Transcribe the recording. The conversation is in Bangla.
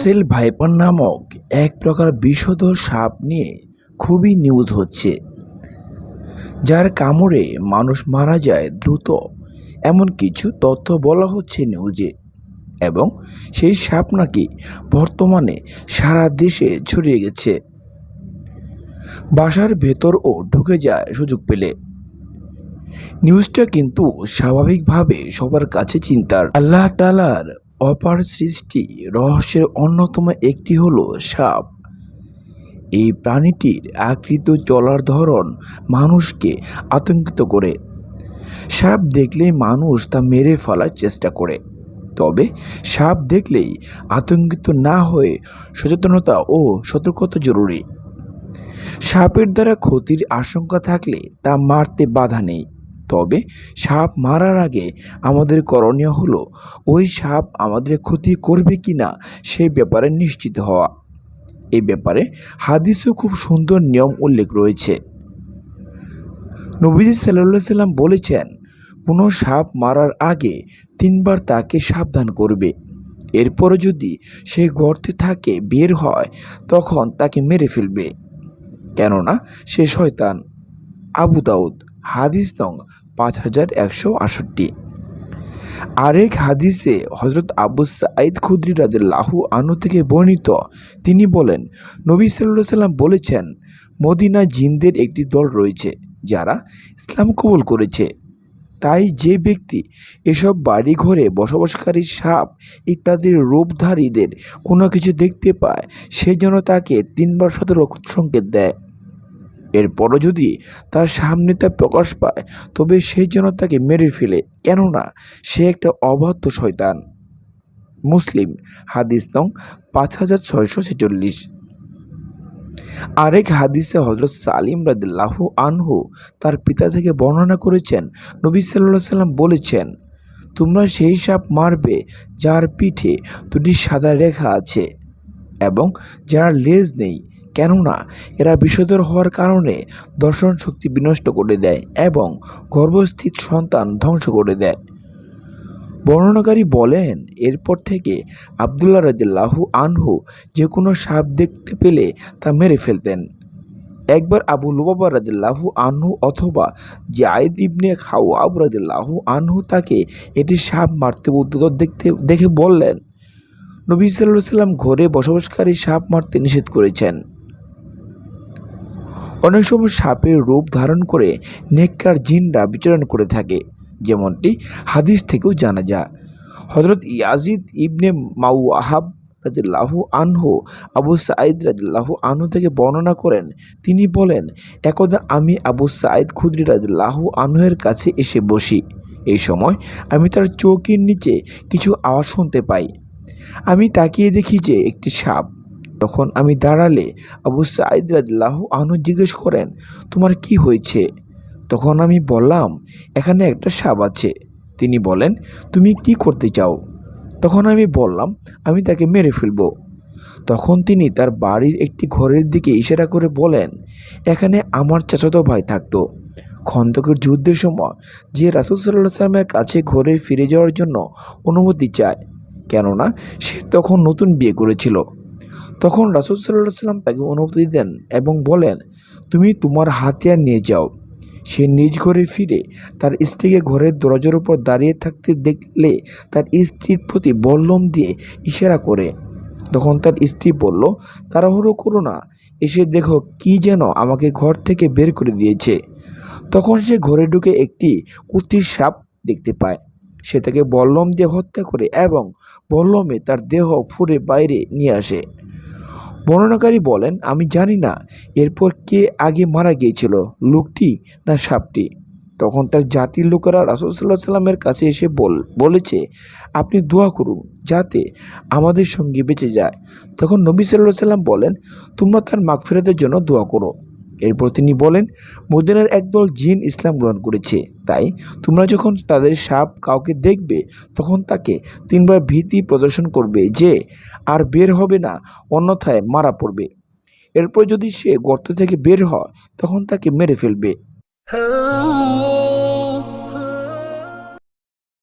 সেল ভাইপার নামক এক প্রকার বিশদ সাপ নিয়ে খুবই নিউজ হচ্ছে, যার কামড়ে মানুষ মারা যায় দ্রুত। এমন কিছু তথ্য বলা হচ্ছে নিউজে এবং সেই সাপ নাকি বর্তমানে সারা দেশে ছড়িয়ে গেছে। বাসার ভেতরও ঢুকে যায় সুযোগ পেলে। নিউজটা কিন্তু স্বাভাবিকভাবে সবার কাছে চিন্তার। আল্লাহ তালার অপার সৃষ্টি রহস্যের অন্যতম একটি হলো সাপ। এই প্রাণীটির আকৃত চলার ধরন মানুষকে আতঙ্কিত করে। সাপ দেখলেই মানুষ তা মেরে ফেলার চেষ্টা করে। তবে সাপ দেখলেই আতঙ্কিত না হয়ে সচেতনতা ও সতর্কতা জরুরি। সাপের দ্বারা ক্ষতির আশঙ্কা থাকলে তা মারতে বাধা নেই। তবে সাপ মারার আগে আমাদের করণীয় হলো, ওই সাপ আমাদের ক্ষতি করবে কি না সেই ব্যাপারে নিশ্চিত হওয়া। এই ব্যাপারে হাদিসেও খুব সুন্দর নিয়ম উল্লেখ রয়েছে। নবীজি সাল্লাহ সাল্লাম বলেছেন, কোনো সাপ মারার আগে তিনবার তাকে সাবধান করবে। এরপরে যদি সে গর্তে থাকে, বের হয়, তখন তাকে মেরে ফেলবে। কেননা সে শয়তান। আবু দাউদ হাদিস নং পাঁচ হাজার একশো আষট্টি আরেক হাদিসে হজরত আবু সাঈদ খুদ্রি রাদিল্লাহু আনু থেকে বর্ণিত, তিনি বলেন, নবী সাল্লাহ সাল্লাম বলেছেন, মদিনা জিনদের একটি দল রয়েছে যারা ইসলাম কবুল করেছে। তাই যে ব্যক্তি এসব বাড়ি ঘরে বসবাসকারী সাপ ইত্যাদির রূপধারীদের কোনো কিছু দেখতে পায়, সে যেন তাকে তিনবার সতর্ক সংকেত দেয়। এরপরও যদি তার সামনে তা প্রকাশ পায়, তবে সে যেন তাকে মেরে ফেলে। কেননা, সে একটা অবাধ্য শয়তান। মুসলিম, হাদিস নং পাঁচ হাজার ছয়শো ছেচল্লিশ। আরেক হাদিসে হজরত সালিম রাদিল্লাহু আনহু তার পিতা থেকে বর্ণনা করেছেন, নবী সাল্লাহ সাল্লাম বলেছেন, তোমরা সেই সাপ মারবে যার পিঠে দুটি সাদা রেখা আছে এবং যার লেজ নেই কেননা এরা বিষধর হওয়ার কারণে দর্শন শক্তি বিনষ্ট করে দেয় এবং গর্ভস্থিত সন্তান ধ্বংস করে দেয়। বর্ণনাকারী বলেন, এরপর থেকে আবদুল্লাহ রাজিল্লাহু আনহু যে কোনো সাপ দেখতে পেলে তা মেরে ফেলতেন। একবার আবু লুবাবা রাজিল্লাহু আনহু অথবা জায়দ ইবনে খাওয়াব রাজিল্লাহু আনহু তাকে এটি সাপ মারতে উদ্যত দেখতে, দেখে বললেন, নবী সাল্লাহ সাল্লাম ঘরে বসবাসকারী সাপ মারতে নিষেধ করেছেন। অনেক সময় সাপের রূপ ধারণ করে নেককার জিনরা বিচরণ করে থাকে, যেমনটি হাদিস থেকেও জানা যায়। হজরত ইয়াজিদ ইবনে মাউ আহাব রাদিল্লাহু আনহু, আবু সাঈদ রাদিল্লাহু আনহু থেকে বর্ণনা করেন। তিনি বলেন, একদা আমি আবু সাঈদ খুদ্রি রাদিল্লাহু আনহুয়ের কাছে এসে বসি। এই সময় আমি তার চৌকির নিচে কিছু আওয়াজ শুনতে পাই। আমি তাকিয়ে দেখি যে একটি সাপ তখন আমি দাঁড়ালে আবু সাঈদ রাদিল্লাহ আনু জিজ্ঞেস করেন, তোমার কি হয়েছে? তখন আমি বললাম, এখানে একটা সাপ আছে। তিনি বলেন, তুমি কি করতে চাও? তখন আমি বললাম, আমি তাকে মেরে ফেলব। তখন তিনি তার বাড়ির একটি ঘরের দিকে ইশারা করে বলেন, এখানে আমার চাচাতো ভাই থাকতো। খন্দকের যুদ্ধের সময় যে রাসুল সাল্লাহ সাল্লামের কাছে ঘরে ফিরে যাওয়ার জন্য অনুমতি চায়, কেননা সে তখন নতুন বিয়ে করেছিল। তখন রাসুল সাল্লাম তাকে অনুমতি দেন এবং বলেন, তুমি তোমার হাতিয়ার নিয়ে যাও। সে নিজ ঘরে ফিরে তার স্ত্রীকে ঘরের দরজার উপর দাঁড়িয়ে থাকতে দেখলে তার স্ত্রীর প্রতি বল্লম দিয়ে ইশারা করে। তখন তার স্ত্রী বলল, তাড়াহুড়ো করো না, এসে দেখো কি যেন আমাকে ঘর থেকে বের করে দিয়েছে। তখন সে ঘরে ঢুকে একটি কুতির সাপ দেখতে পায়। সে তাকে বল্লম দিয়ে হত্যা করে এবং বল্লমে তার দেহ ফুরে বাইরে নিয়ে আসে। বর্ণনাকারী বলেন, আমি জানি না এরপর কে আগে মারা গিয়েছিল, লোকটি না সাপটি? তখন তার জাতির লোকেরা রাসুল সাল্লাহ সাল্লামের কাছে এসে বল, বলেছে, আপনি দোয়া করুন যাতে আমাদের সঙ্গে বেঁচে যায়। তখন নবী সাল্লাহ সাল্লাম বলেন, তোমরা তার মাগফিরাতের জন্য দোয়া করো। এরপর তিনি বলেন, মদিনার একদল জিন ইসলাম গ্রহণ করেছে। তাই তোমরা যখন তাদের সাপ কাউকে দেখবে, তখন তাকে তিনবার ভীতি প্রদর্শন করবে যে আর বের হবে না, অন্যথায় মারা পড়বে। এরপর যদি সে গর্ত থেকে বের হয়, তখন তাকে মেরে ফেলবে।